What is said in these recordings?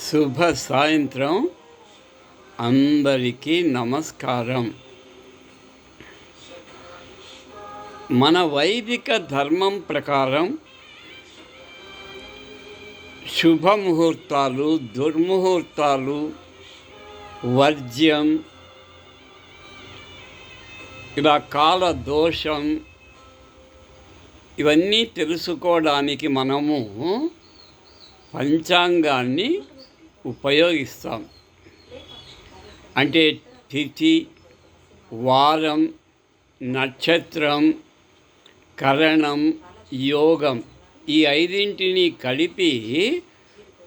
శుభ సాయంత్రం. అందరికీ నమస్కారం. మన వైదిక ధర్మం ప్రకారం శుభముహూర్తాలు దుర్ముహూర్తాలు వర్జ్యం ఇలా కాల దోషం ఇవన్నీ తెలుసుకోవడానికి మనము పంచాంగాన్ని ఉపయోగిస్తాం. అంటే తిథి వారం నక్షత్రం కరణం యోగం ఈ ఐదింటిని కలిపి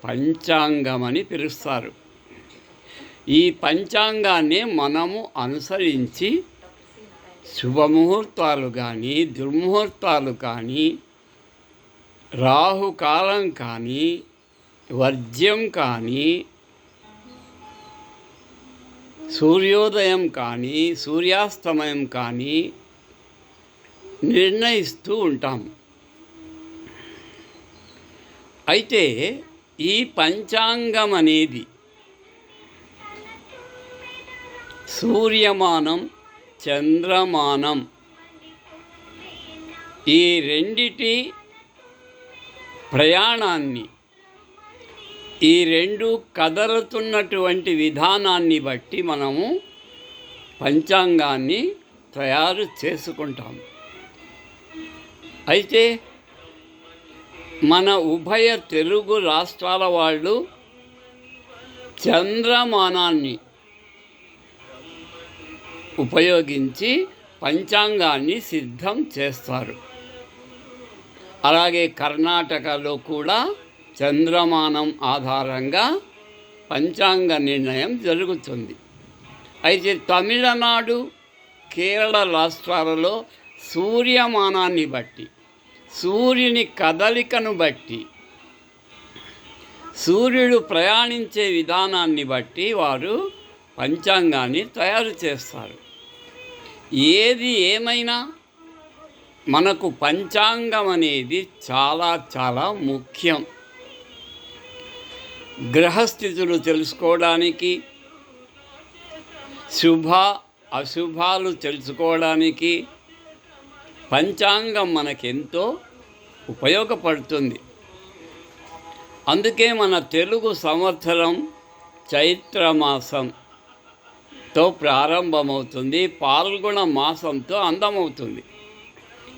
పంచాంగం అని పిలుస్తారు. ఈ పంచాంగాన్ని మనము అనుసరించి శుభముహూర్తాలు కానీ దుర్ముహూర్తాలు కానీ రాహుకాలం కానీ వర్జ్యం కానీ సూర్యోదయం కానీ సూర్యాస్తమయం కానీ నిర్ణయిస్తూ ఉంటాం. అయితే ఈ పంచాంగం అనేది సూర్యమానం చంద్రమానం ఈ రెండిటి ప్రయాణాన్ని ఈ రెండు కదలుతున్నటువంటి విధానాన్ని బట్టి మనము పంచాంగాన్ని తయారు చేసుకుంటాం. అయితే మన ఉభయ తెలుగు రాష్ట్రాల వాళ్ళు చంద్రమానాన్ని ఉపయోగించి పంచాంగాన్ని సిద్ధం చేస్తారు. అలాగే కర్ణాటకలో కూడా చంద్రమానం ఆధారంగా పంచాంగ నిర్ణయం జరుగుతుంది. అయితే తమిళనాడు కేరళ రాష్ట్రాలలో సూర్యమానాన్ని బట్టి సూర్యుని కదలికను బట్టి సూర్యుడు ప్రయాణించే విధానాన్ని బట్టి వారు పంచాంగాన్ని తయారు చేస్తారు. ఏది ఏమైనా మనకు పంచాంగం అనేది చాలా చాలా ముఖ్యం. గ్రహస్థితులు తెలుసుకోవడానికి శుభ అశుభాలు తెలుసుకోవడానికి పంచాంగం మనకెంతో ఉపయోగపడుతుంది. అందుకే మన తెలుగు సంవత్సరం చైత్రమాసంతో ప్రారంభమవుతుంది పాల్గొన మాసంతో అందమవుతుంది.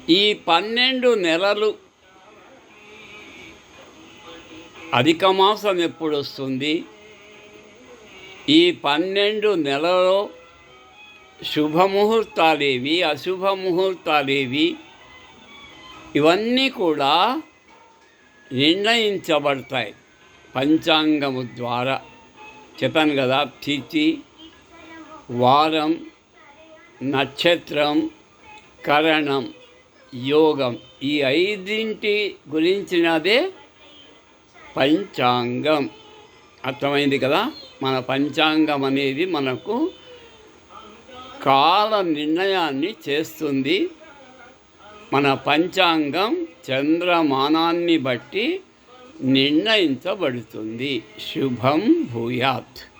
ఈ పన్నెండు నెలలు అధిక మాసం ఎప్పుడు వస్తుంది? ఈ పన్నెండు నెలలో శుభముహూర్తాలేవి అశుభముహూర్తాలేవి ఇవన్నీ కూడా నిర్ణయించబడతాయి. పంచాంగము ద్వారా చెప్పాను కదా తిథి వారం నక్షత్రం కరణం యోగం ఈ ఐదింటి గురించినదే పంచాంగం. అర్థమైంది కదా? మన పంచాంగం అనేది మనకు కాల నిర్ణయాన్ని చేస్తుంది. మన పంచాంగం చంద్రమానాన్ని బట్టి నిర్ణయించబడుతుంది. శుభం భూయాత్.